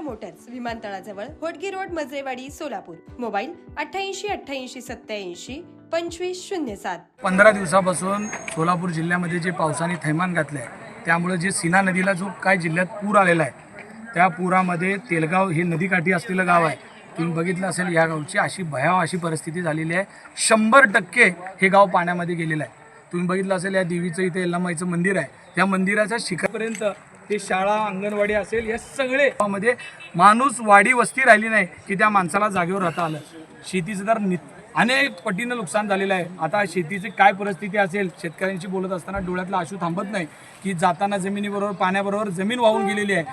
विमानतळाजवळ Hotgi road Majrewadi Solapur. Mobile अठ्ठ्याऐंशी अठ्ठ्याऐंशी सत्याऐंशी पंचवीस शून्य सात. पंधरा दिवसापासून सोलापूर जिल्ह्यामध्ये जे पावसाने थैमान घातलं आहे त्यामुळे जे सीना नदीला जो काय जिल्ह्यात पूर आलेला आहे त्या पुरामध्ये तेलगाव हे नदीकाठी असलेलं गाव आहे. तुम्ही बघितलं असेल या गावची अशी भयाव अशी परिस्थिती झालेली आहे. शंभर टक्के हे गाव पाण्यामध्ये गेलेलं आहे. तुम्ही बघितलं असेल या देवीचं इथे एल्लामाईचं मंदिर आहे. त्या मंदिराच्या शिखरपर्यंत ते शाळा अंगणवाडी असेल या सगळे गावामध्ये माणूस वाडी वस्ती राहिली नाही की त्या माणसाला जागेवर राहता आलं. शेतीचं तर नि अनेक पटीनं नुकसान झालेलं आहे. आता शेतीची काय परिस्थिती असेल? शेतकऱ्यांशी बोलत असताना डोळ्यातला आशू थांबत नाही की जाताना जमिनीबरोबर पाण्याबरोबर जमीन वाहून गेलेली आहे.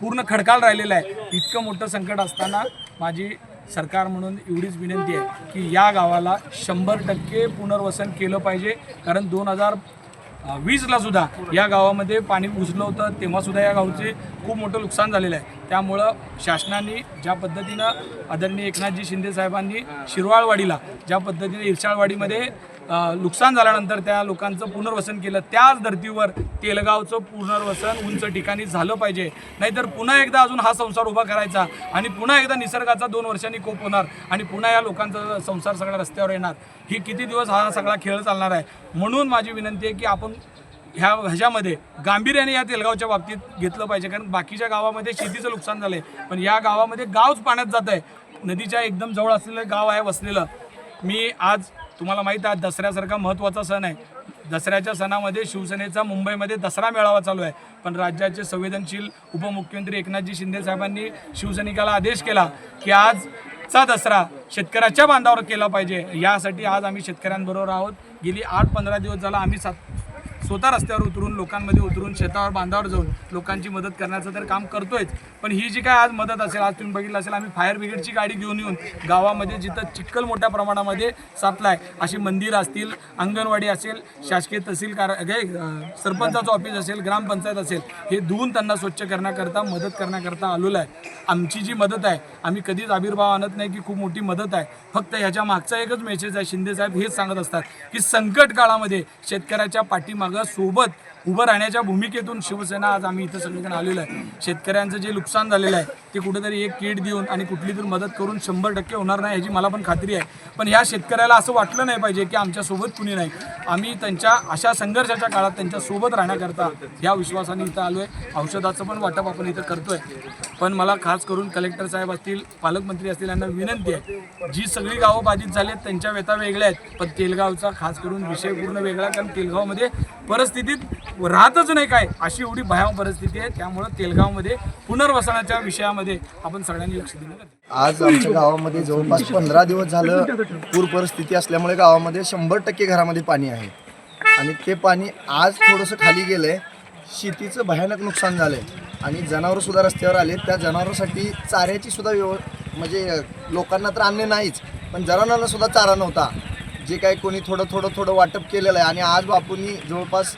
पूर्ण खडकाल राहिलेला आहे. इतकं मोठं संकट असताना माझी सरकार म्हणून एवढीच विनंती आहे की या गावाला शंभर टक्के पुनर्वसन केलं पाहिजे. कारण दोन हजार वीजला सुद्धा या गावामध्ये पाणी घुसलं होतं तेव्हासुद्धा या गावचे खूप मोठं नुकसान झालेलं आहे. त्यामुळं शासनाने ज्या पद्धतीनं आदरणीय एकनाथजी शिंदे साहेबांनी शिरवाळवाडीला ज्या पद्धतीने इरशाळवाडीमध्ये नुकसान झाल्यानंतर त्या लोकांचं पुनर्वसन केलं. त्याच धर्तीवर तेलगावचं पुनर्वसन उंच ठिकाणी झालं पाहिजे. नाहीतर पुन्हा एकदा अजून हा संसार उभा करायचा आणि पुन्हा एकदा निसर्गाचा दोन वर्षांनी कोप होणार आणि पुन्हा या लोकांचा संसार सगळा रस्त्यावर येणार. ही किती दिवस हा सगळा खेळ चालणार आहे? म्हणून माझी विनंती आहे की आपण ह्या ह्याच्यामध्ये गांभीर्याने या तेलगावच्या बाबतीत घेतलं पाहिजे. कारण बाकीच्या गावामध्ये शेतीचं नुकसान झालं आहे पण या गावामध्ये गावच पाण्यात जात आहे नदीच्या एकदम जवळ असलेलं गाव आहे वसलेलं. मी आज तुम्हाला माहीत आहे दसऱ्यासारखा महत्त्वाचा सण आहे. दसऱ्याच्या सणामध्ये शिवसेनेचा मुंबईमध्ये दसरा मेळावा चालू आहे. पण राज्याचे संवेदनशील उपमुख्यमंत्री एकनाथजी शिंदे साहेबांनी शिवसैनिकाला आदेश केला की आजचा दसरा शेतकऱ्याच्या बांधावर केला पाहिजे. यासाठी आज आम्ही शेतकऱ्यांबरोबर आहोत. गेली आठ पंधरा दिवस झाला आम्ही सात स्वतः रस्त्यावर उतरून लोकांमध्ये उतरून शेतावर बांधावर जाऊन लोकांची मदत करण्याचं तर काम करतोयच. पण ही जी काय आज मदत असेल आज तुम्ही बघितलं असेल आम्ही फायर ब्रिगेडची गाडी घेऊन येऊन गावामध्ये जिथं चिखल मोठ्या प्रमाणामध्ये साचलाय अशी मंदिरं असतील अंगणवाडी असेल शासकीय तहसील कार सरपंचाचं ऑफिस असेल ग्रामपंचायत असेल हे धुवून त्यांना स्वच्छ करण्याकरता मदत करण्याकरता आलेलो आहे. आमची जी मदत आहे आम्ही कधीच आविर्भाव आणत नाही की खूप मोठी मदत आहे. फक्त ह्याच्या मागचा एकच मेसेज आहे शिंदेसाहेब हेच सांगत असतात की संकट काळामध्ये शेतकऱ्याच्या पाठीमागं मार्गासोबत उभं राहण्याच्या भूमिकेतून शिवसेना आज आम्ही इथं सगळीकडे आलेलो आहे. शेतकऱ्यांचं जे नुकसान झालेलं आहे ते कुठेतरी एक किट देऊन आणि कुठली तरी मदत करून शंभर टक्के होणार नाही याची मला पण खात्री आहे. पण ह्या शेतकऱ्याला असं वाटलं नाही पाहिजे की आमच्यासोबत कुणी नाही. आम्ही त्यांच्या अशा संघर्षाच्या काळात त्यांच्यासोबत राहण्याकरता ह्या विश्वासाने इथं आलो आहे औषधाचं पण वाटप आपण इथं करतोय. पण मला खास करून कलेक्टर साहेब असतील पालकमंत्री असतील यांना विनंती आहे. जी सगळी गावं बाधित झाली आहेत त्यांच्या व्यथा वेगळ्या आहेत. पण तेलगावचा खास करून विषय पूर्ण वेगळा कारण तेलगावमध्ये परिस्थितीत राहतच नाही काय अशी एवढी भयाव परिस्थिती आहे. त्यामुळं तेलगावमध्ये पुनर्वसनाच्या विषयामध्ये आपण सगळ्यांनी लक्ष दिलं. आज आमच्या गावामध्ये जवळपास पंधरा दिवस झालं पूर परिस्थिती असल्यामुळे गावामध्ये शंभर टक्के घरामध्ये पाणी आहे. आणि ते पाणी आज थोडंसं खाली गेलं आहे शेतीचं भयानक नुकसान झालं आहे आणि जनावरंसुद्धा रस्त्यावर आले त्या जनावरांसाठी चाऱ्याची सुद्धा व्यव म्हणजे लोकांना तर अन्य नाहीच पण जनावरांना सुद्धा चारा नव्हता. जे काही कोणी थोडं थोडं थोडं वाटप केलेलं आहे. आणि आज बापूंनी जवळपास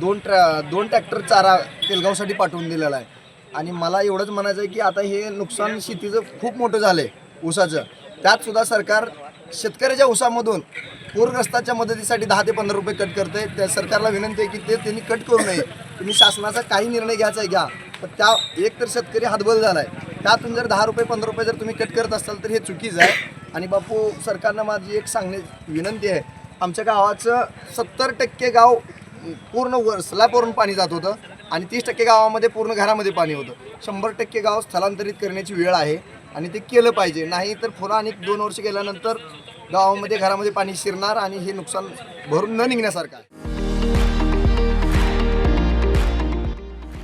दोन ट्रॅ दोन ट्रॅक्टर चारा तेलगावसाठी पाठवून दिलेला आहे. आणि मला एवढंच म्हणायचं आहे की आता हे नुकसान शेतीचं खूप मोठं झालं आहे ऊसाचं त्यातसुद्धा सरकार शेतकऱ्याच्या ऊसामधून पूरग्रस्ताच्या मदतीसाठी दहा ते पंधरा रुपये कट करते त्या सरकारला विनंती आहे की ते त्यांनी कट करू नये. तुम्ही शासनाचा काही निर्णय घ्यायचा आहे घ्या. पण त्या एक तर शेतकरी हातबल झाला आहे त्यातून जर दहा रुपये पंधरा रुपये जर तुम्ही कट करत असाल तर हे चुकीचं आहे. आणि बापू सरकारनं माझी एक सांगणे विनंती आहे. आमच्या गावाचं सत्तर टक्के गाव पूर्ण वर स्लॅबवरून पाणी जात होतं आणि तीस टक्के गावामध्ये पूर्ण घरामध्ये पाणी होतं. शंभर टक्के गाव स्थलांतरित करण्याची वेळ आहे आणि ते केलं पाहिजे. नाही तर पुन्हा आणि दोन वर्ष गेल्यानंतर गावामध्ये घरामध्ये पाणी शिरणार आणि हे नुकसान भरून न निघण्यासारखं आहे.